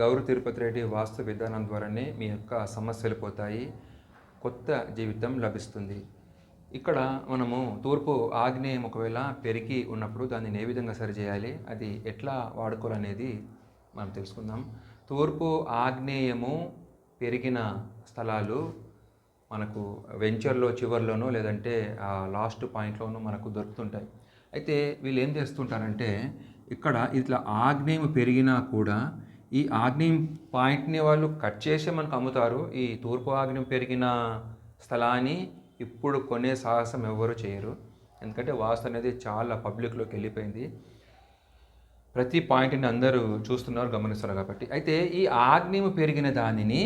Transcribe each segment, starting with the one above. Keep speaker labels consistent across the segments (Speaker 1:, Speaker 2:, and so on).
Speaker 1: గౌరవ తిరుపతి రెడ్డి వాస్తు విధానం ద్వారానే మీ యొక్క సమస్యలు పోతాయి. కొత్త జీవితం లభిస్తుంది. ఇక్కడ మనము తూర్పు ఆగ్నేయం ఒకవేళ పెరిగి ఉన్నప్పుడు దాన్ని ఏ విధంగా సరిచేయాలి అది ఎట్లా వాడుకోవాలనేది మనం తెలుసుకుందాం. తూర్పు ఆగ్నేయము పెరిగిన స్థలాలు మనకు వెంచర్లో చివర్లోనో లేదంటే లాస్ట్ పాయింట్లోనూ మనకు దొరుకుతుంటాయి. అయితే వీళ్ళు ఏం చేస్తుంటారంటే ఇక్కడ ఇట్లా ఆగ్నేయం పెరిగినా కూడా ఈ ఆగ్నేయం పాయింట్ని వాళ్ళు కట్ చేసి మనకు అమ్ముతారు. ఈ తూర్పు ఆగ్నేయం పెరిగిన స్థలాన్ని ఇప్పుడు కొనే సాహసం ఎవరు చేయరు. ఎందుకంటే వాస్తు అనేది చాలా పబ్లిక్లోకి వెళ్ళిపోయింది. ప్రతి పాయింట్ని అందరూ చూస్తున్నారు గమనిస్తున్నారు కాబట్టి. అయితే ఈ ఆగ్నేయం పెరిగిన దానిని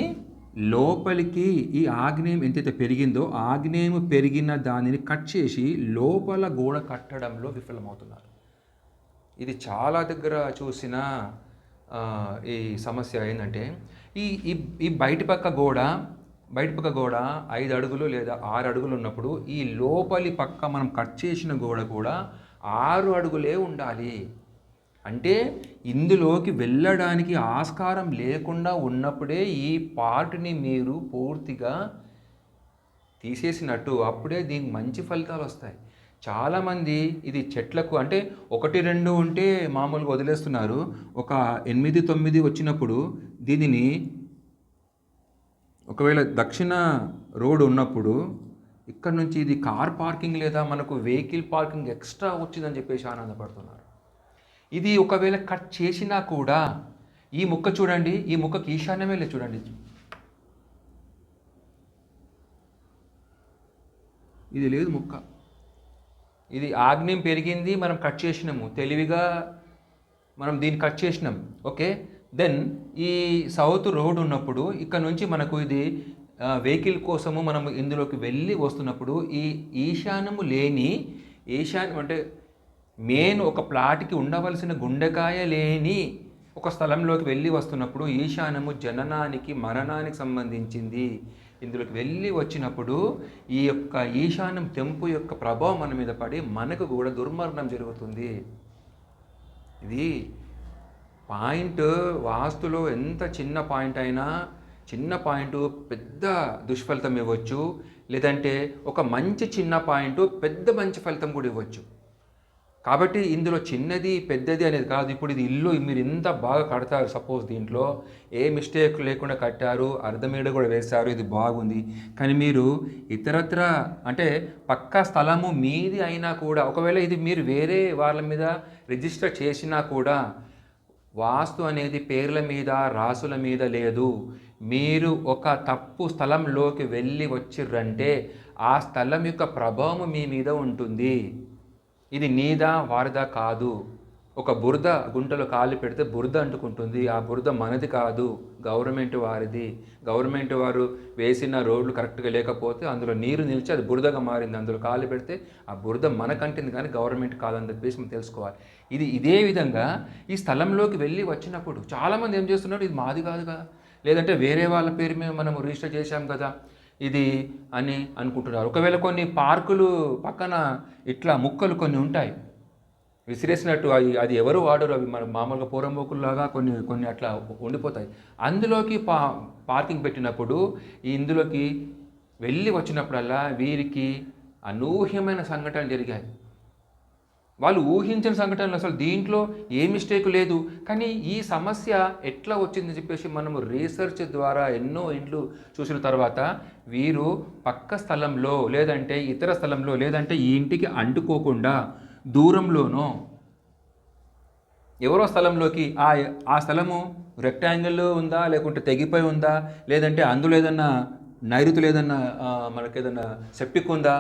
Speaker 1: లోపలికి ఈ ఆగ్నేయం ఎంతైతే పెరిగిందో ఆగ్నేయం పెరిగిన దానిని కట్ చేసి లోపల గోడ కట్టడంలో విఫలమవుతున్నారు. ఇది చాలా దగ్గర చూసిన ఈ సమస్య ఏంటంటే ఈ ఈ ఈ బయటి పక్క గోడ బయట పక్క గోడ ఐదు అడుగులు లేదా ఆరు అడుగులు ఉన్నప్పుడు ఈ లోపలి పక్క మనం కట్ చేసిన గోడ కూడా ఆరు అడుగులే ఉండాలి. అంటే ఇందులోకి వెళ్ళడానికి ఆస్కారం లేకుండా ఉన్నప్పుడే ఈ పార్ట్ని మీరు పూర్తిగా తీసేసినట్టు అప్పుడే దీనికి మంచి ఫలితాలు వస్తాయి. చాలామంది ఇది చెట్లకు అంటే ఒకటి రెండు ఉంటే మామూలుగా వదిలేస్తున్నారు. ఒక ఎనిమిది తొమ్మిది వచ్చినప్పుడు దీనిని ఒకవేళ దక్షిణ రోడ్ ఉన్నప్పుడు ఇక్కడ నుంచి ఇది కార్ పార్కింగ్ లేదా మనకు వెహికల్ పార్కింగ్ ఎక్స్ట్రా వచ్చిందని చెప్పేసి ఆనందపడుతున్నారు. ఇది ఒకవేళ కట్ చేసినా కూడా ఈ ముక్క చూడండి ఈ ముక్కకి ఈశాన్యమే లేదు చూడండి. ఇది లేదు ముక్క. ఇది ఆగ్నేయం పెరిగింది మనం కట్ చేసినాము. తెలివిగా మనం దీన్ని కట్ చేసినాం. ఓకే దెన్ ఈ సౌత్ రోడ్ ఉన్నప్పుడు ఇక్కడ నుంచి మనకు ఇది వెహికల్ కోసము మనం ఇందులోకి వెళ్ళి వస్తున్నప్పుడు ఈ ఈశాన్యము లేని ఈశాన్యం అంటే మెయిన్ ఒక ప్లాట్కి ఉండవలసిన గుండెకాయ లేని ఒక స్థలంలోకి వెళ్ళి వస్తున్నప్పుడు ఈశాన్యము జననానికి మరణానికి సంబంధించింది. ఇందులోకి వెళ్ళి వచ్చినప్పుడు ఈ యొక్క ఈశాన్యం తెంపు యొక్క ప్రభావం మన మీద పడి మనకు కూడా దుర్మరణం జరుగుతుంది. ఇది పాయింట్ వాస్తులో ఎంత చిన్న పాయింట్ అయినా చిన్న పాయింట్ పెద్ద దుష్ఫలితం ఇవ్వచ్చు. లేదంటే ఒక మంచి చిన్న పాయింట్ పెద్ద మంచి ఫలితం కూడా ఇవ్వచ్చు. కాబట్టి ఇందులో చిన్నది పెద్దది అనేది కాదు. ఇప్పుడు ఇది ఇల్లు మీరు ఇంత బాగా కడతారు సపోజ్ దీంట్లో. ఏ మిస్టేక్ లేకుండా కట్టారు అర్ధమేడ కూడా వేశారు ఇది బాగుంది. కానీ మీరు ఇతరత్ర అంటే పక్క స్థలము మీది అయినా కూడా ఒకవేళ ఇది మీరు వేరే వాళ్ళ మీద రిజిస్టర్ చేసినా కూడా వాస్తు అనేది పేర్ల మీద రాసుల మీద లేదు. మీరు ఒక తప్పు స్థలంలోకి వెళ్ళి వచ్చిర్రంటే ఆ స్థలం యొక్క ప్రభావం మీ మీద ఉంటుంది. ఇది నీదా వారిదా కాదు. ఒక బురద గుంటలో కాలు పెడితే బురద అంటుకుంటుంది. ఆ బురద మనది కాదు గవర్నమెంట్ వారిది. గవర్నమెంట్ వారు వేసిన రోడ్లు కరెక్ట్గా లేకపోతే అందులో నీరు నిలిచి అది బురదగా మారింది. అందులో కాలు పెడితే ఆ బురద మనకంటింది కానీ గవర్నమెంట్ కాదని చెప్పేసి మనం తెలుసుకోవాలి. ఇది ఇదే విధంగా ఈ స్థలంలోకి వెళ్ళి వచ్చినప్పుడు చాలామంది ఏం చేస్తున్నారు? ఇది మాది కాదు కదా లేదంటే వేరే వాళ్ళ పేరు మీద మనం రిజిస్టర్ చేశాం కదా. ఇది అని అనుకుంటున్నారు. ఒకవేళ కొన్ని పార్కులు పక్కన ఇట్లా ముక్కలు కొన్ని ఉంటాయి. విసిరేసినట్టు అవి అది ఎవరు వాడరు అవి మన మామూలుగా పూరంబోకుల్లాగా కొన్ని కొన్ని అట్లా ఉండిపోతాయి. అందులోకి పా పార్కింగ్ పెట్టినప్పుడు ఈ ఇందులోకి వెళ్ళి వచ్చినప్పుడల్లా వీరికి అనూహ్యమైన సంఘటనలు జరిగాయి. వాళ్ళు ఊహించిన సంఘటనలు అసలు దీంట్లో ఏ మిస్టేక్ లేదు. కానీ ఈ సమస్య ఎట్లా వచ్చిందని చెప్పేసి మనము రీసెర్చ్ ద్వారా ఎన్నో ఇండ్లు చూసిన తర్వాత వీరు పక్క స్థలంలో లేదంటే ఇతర స్థలంలో లేదంటే ఈ ఇంటికి అంటుకోకుండా దూరంలోనో ఎవరో స్థలంలోకి ఆ ఆ స్థలము రెక్టాంగిల్లో ఉందా లేకుంటే తెగిపోయి ఉందా లేదంటే అందులో ఏదన్నా నైరుతులు ఏదన్నా మనకేదన్నా సెప్టిక్ ఉందా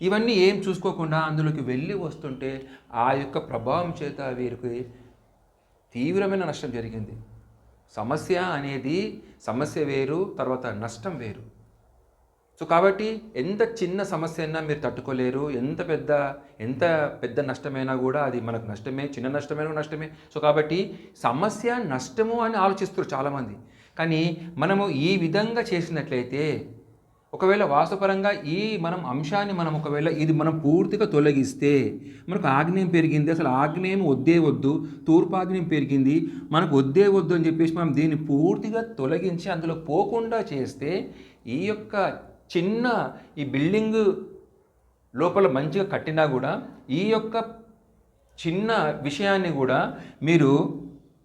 Speaker 1: ఇవన్నీ ఏం చూసుకోకుండా అందులోకి వెళ్ళి వస్తుంటే ఆ యొక్క ప్రభావం చేత వీరికి తీవ్రమైన నష్టం జరిగింది. సమస్య అనేది సమస్య వేరు తర్వాత నష్టం వేరు. సో కాబట్టి ఎంత చిన్న సమస్య అయినా మీరు తట్టుకోలేరు. ఎంత పెద్ద ఎంత పెద్ద నష్టమైనా కూడా అది మనకు నష్టమే చిన్న నష్టమైనా నష్టమే. సో కాబట్టి సమస్య నష్టము అని ఆలోచిస్తారు చాలామంది. కానీ మనము ఈ విధంగా చేసినట్లయితే ఒకవేళ వాస్తుపరంగా ఈ మనం అంశాన్ని మనం ఒకవేళ ఇది మనం పూర్తిగా తొలగిస్తే మనకు ఆగ్నేయం పెరిగింది అసలు ఆగ్నేయం వద్దే వద్దు తూర్పాగ్నేయం పెరిగింది మనకు వద్దే వద్దు అని చెప్పేసి మనం దీన్ని పూర్తిగా తొలగించి అందులో పోకుండా చేస్తే ఈ యొక్క చిన్న ఈ బిల్డింగ్ లోపల మంచిగా కట్టినా కూడా ఈ యొక్క చిన్న విషయాన్ని కూడా మీరు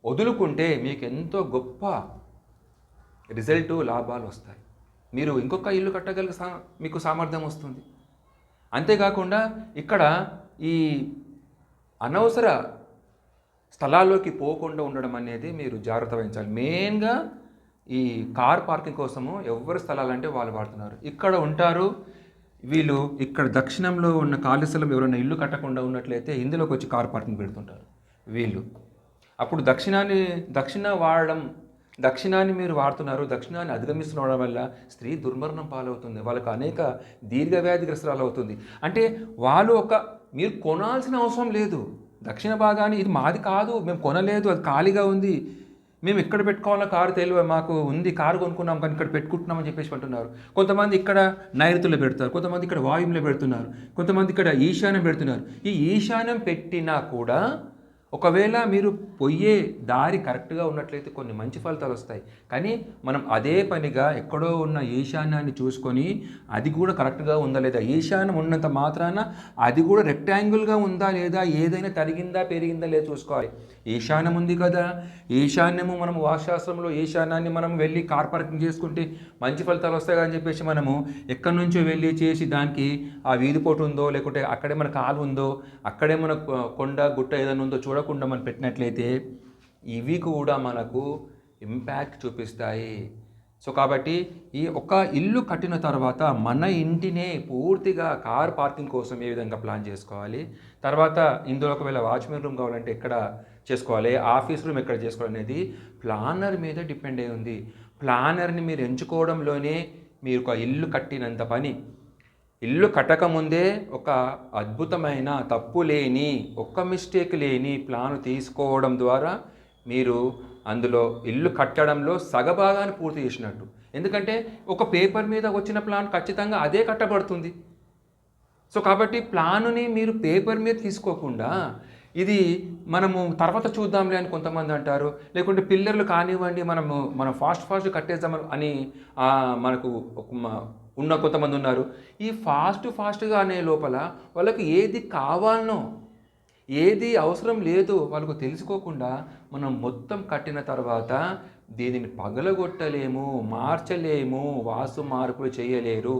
Speaker 1: వదులుకుంటే మీకు ఎంతో గొప్ప రిజల్ట్ లాభాలు వస్తాయి. మీరు ఇంకొక ఇల్లు కట్టగలిగే సా మీకు సామర్థ్యం వస్తుంది. అంతేకాకుండా ఇక్కడ ఈ అనవసర స్థలాల్లోకి పోకుండా ఉండడం అనేది మీరు జాగ్రత్త వహించాలి. మెయిన్గా ఈ కార్ పార్కింగ్ కోసము ఎవరి స్థలాలంటే వాళ్ళు వాడుతున్నారు. ఇక్కడ ఉంటారు వీళ్ళు ఇక్కడ దక్షిణంలో ఉన్న ఖాళీ స్థలం ఎవరైనా ఇల్లు కట్టకుండా ఉన్నట్లయితే ఇందులోకి వచ్చి కార్ పార్కింగ్ పెడుతుంటారు వీళ్ళు. అప్పుడు దక్షిణాన్ని దక్షిణ వాడడం దక్షిణాన్ని మీరు వాడుతున్నారు దక్షిణాన్ని అధిగమిస్తుండడం వల్ల స్త్రీ దుర్మరణం పాలవుతుంది వాళ్ళకు అనేక దీర్ఘవ్యాధిగ్రస్తురాలు అవుతుంది అంటే వాళ్ళు ఒక మీరు కొనాల్సిన అవసరం లేదు. దక్షిణ భాగాన్ని ఇది మాది కాదు మేము కొనలేదు అది ఖాళీగా ఉంది. మేము ఇక్కడ పెట్టుకోవాలో కారు తెలియ మాకు ఉంది కారు కొనుక్కున్నాం కానీ ఇక్కడ పెట్టుకుంటున్నామని చెప్పేసి అంటున్నారు. కొంతమంది ఇక్కడ నైరుతిలో పెడతారు కొంతమంది ఇక్కడ వాయువులో పెడుతున్నారు కొంతమంది ఇక్కడ ఈశాన్యం పెడుతున్నారు. ఈ ఈశాన్యం పెట్టినా కూడా ఒకవేళ మీరు పొయ్యే దారి కరెక్ట్గా ఉన్నట్లయితే కొన్ని మంచి ఫలితాలు వస్తాయి. కానీ మనం అదే పనిగా ఎక్కడో ఉన్న ఈశాన్యాన్ని చూసుకొని అది కూడా కరెక్ట్గా ఉందా లేదా? ఈశాన్యం ఉన్నంత మాత్రాన అది కూడా రెక్టాంగిల్గా ఉందా లేదా? ఏదైనా తరిగిందా పెరిగిందా లేదా చూసుకోవాలి. ఈశాన్యం ఉంది కదా. ఈశాన్యము మనం వాశాస్త్రంలో ఈశాన్యాన్ని మనం వెళ్ళి కార్ పార్కింగ్ చేసుకుంటే మంచి ఫలితాలు వస్తాయి అని చెప్పేసి మనము ఎక్కడి నుంచో వెళ్ళి చేసి దానికి ఆ వీధిపోటు ఉందో లేకుంటే అక్కడే మన కాలు ఉందో అక్కడే మన కొండ గుట్ట ఏదైనా ఉందో చూడకుండా మనం పెట్టినట్లయితే ఇవి కూడా మనకు ఇంపాక్ట్ చూపిస్తాయి. సో కాబట్టి ఈ ఒక ఇల్లు కట్టిన తర్వాత మన ఇంటినే పూర్తిగా కార్ పార్కింగ్ కోసం ఏ విధంగా ప్లాన్ చేసుకోవాలి? తర్వాత ఇందులో ఒకవేళ వాచ్మెన్ రూమ్ కావాలంటే ఇక్కడ చేసుకోవాలి ఆఫీస్ రూమ్ ఎక్కడ చేసుకోవాలి అనేది ప్లానర్ మీద డిపెండ్ అయి ఉంది. ప్లానర్ని మీరు ఎంచుకోవడంలోనే మీరు ఒక ఇల్లు కట్టినంత పని. ఇల్లు కట్టకముందే ఒక అద్భుతమైన తప్పు లేని ఒక్క మిస్టేక్ లేని ప్లాన్ తీసుకోవడం ద్వారా మీరు అందులో ఇల్లు కట్టడంలో సగభాగాన్ని పూర్తి చేసినట్టు. ఎందుకంటే ఒక పేపర్ మీద వచ్చిన ప్లాన్ ఖచ్చితంగా అదే కట్టబడుతుంది. సో కాబట్టి ప్లానుని మీరు పేపర్ మీద తీసుకోకుండా ఇది మనము తర్వాత చూద్దాంలే అని కొంతమంది అంటారు. లేకుంటే పిల్లర్లు కానివ్వండి మనము మనం ఫాస్ట్ ఫాస్ట్ కట్టేద్దాం అని మనకు ఉన్న కొంతమంది ఉన్నారు. ఈ ఫాస్ట్ ఫాస్ట్గా అనే లోపల వాళ్ళకి ఏది కావాలనో ఏది అవసరం లేదు వాళ్ళకు తెలుసుకోకుండా మనం మొత్తం కట్టిన తర్వాత దీనిని పగలగొట్టలేము మార్చలేము వాస్తు మార్పులు చేయలేరు.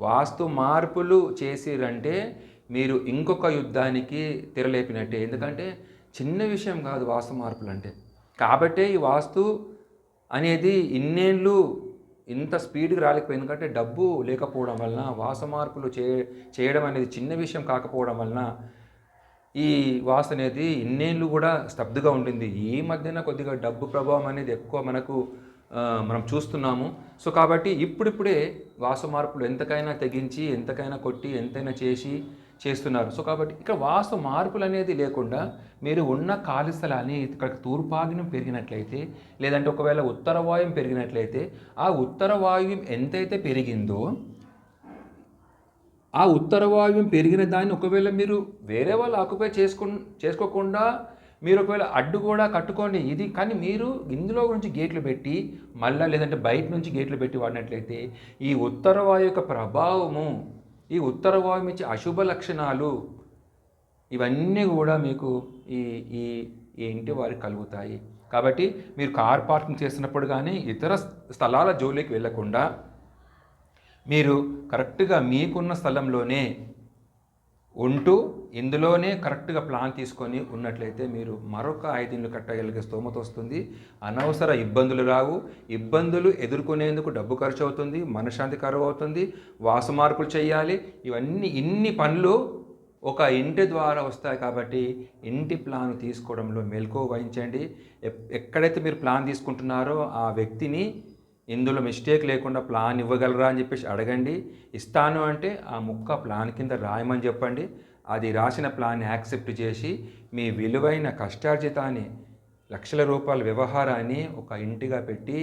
Speaker 1: వాస్తు మార్పులు చేసిరంటే మీరు ఇంకొక యుద్ధానికి తెరలేపినట్టే. ఎందుకంటే చిన్న విషయం కాదు వాస్తు మార్పులు అంటే కాబట్టే ఈ వాస్తు అనేది ఇన్నేళ్ళు ఇంత స్పీడ్గా రాలేకపోయింది. ఎందుకంటే డబ్బు లేకపోవడం వలన వాస్తు మార్పులు చే చేయడం అనేది చిన్న విషయం కాకపోవడం వలన ఈ వాస అనేది ఇన్నేళ్ళు కూడా స్తబ్దుగా ఉంటుంది ఈ మధ్యన కొద్దిగా డబ్బు ప్రభావం అనేది ఎక్కువ మనకు మనం చూస్తున్నాము. సో కాబట్టి ఇప్పుడిప్పుడే వాసు మార్పులు ఎంతకైనా తెగించి ఎంతకైనా కొట్టి ఎంతైనా చేసి చేస్తున్నారు. సో కాబట్టి ఇక్కడ వాస్తు మార్పులు అనేది లేకుండా మీరు ఉన్న ఖాళీ స్థలాన్ని ఇక్కడ తూర్పాగ్నం పెరిగినట్లయితే లేదంటే ఒకవేళ ఉత్తర వాయుం పెరిగినట్లయితే ఆ ఉత్తర వాయువ్యం ఎంతైతే పెరిగిందో ఆ ఉత్తర వాయువ్యం పెరిగిన దాన్ని ఒకవేళ మీరు వేరే వాళ్ళు ఆక్యుపై చేసుకు చేసుకోకుండా మీరు ఒకవేళ అడ్డు కూడా కట్టుకోండి ఇది కానీ మీరు ఇందులో నుంచి గేట్లు పెట్టి మళ్ళా లేదంటే బయట నుంచి గేట్లు పెట్టి వాడినట్లయితే ఈ ఉత్తర వాయు యొక్క ప్రభావము ఈ ఉత్తర వాయువు ఇచ్చే అశుభ లక్షణాలు ఇవన్నీ కూడా మీకు ఈ ఈ ఈ ఇంటి వారికి కలుగుతాయి. కాబట్టి మీరు కార్ పార్కింగ్ చేసినప్పుడు కానీ ఇతర స్థలాల జోలికి వెళ్ళకుండా మీరు కరెక్ట్గా మీకున్న స్థలంలోనే ఉంటూ ఇందులోనే కరెక్ట్గా ప్లాన్ తీసుకొని ఉన్నట్లయితే మీరు మరొక ఐదిండ్లు కట్టగలిగే స్తోమత వస్తుంది. అనవసర ఇబ్బందులు రావు. ఇబ్బందులు ఎదుర్కొనేందుకు డబ్బు ఖర్చు అవుతుంది మనశ్శాంతి కరువు అవుతుంది వాసు మార్పులు చేయాలి. ఇవన్నీ ఇన్ని పనులు ఒక ఇంటి ద్వారా వస్తాయి కాబట్టి ఇంటి ప్లాన్ తీసుకోవడంలో మెలకువ వహించండి. ఎప్- ఎక్కడైతే మీరు ప్లాన్ తీసుకుంటున్నారో ఆ వ్యక్తిని ఇందులో మిస్టేక్ లేకుండా ప్లాన్ ఇవ్వగలరా అని చెప్పేసి అడగండి. ఇస్తాను అంటే ఆ ముక్క ప్లాన్ కింద రాయమని చెప్పండి. అది రాసిన ప్లాన్ యాక్సెప్ట్ చేసి మీ విలువైన కష్టార్జితాన్ని లక్షల రూపాయల వ్యవహారాన్ని ఒక ఇంటిగా పెట్టి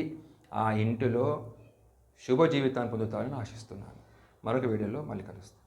Speaker 1: ఆ ఇంటిలో శుభ జీవితాన్ని పొందుతారని ఆశిస్తున్నాను. మరొక వీడియోలో మళ్ళీ కలుస్తాను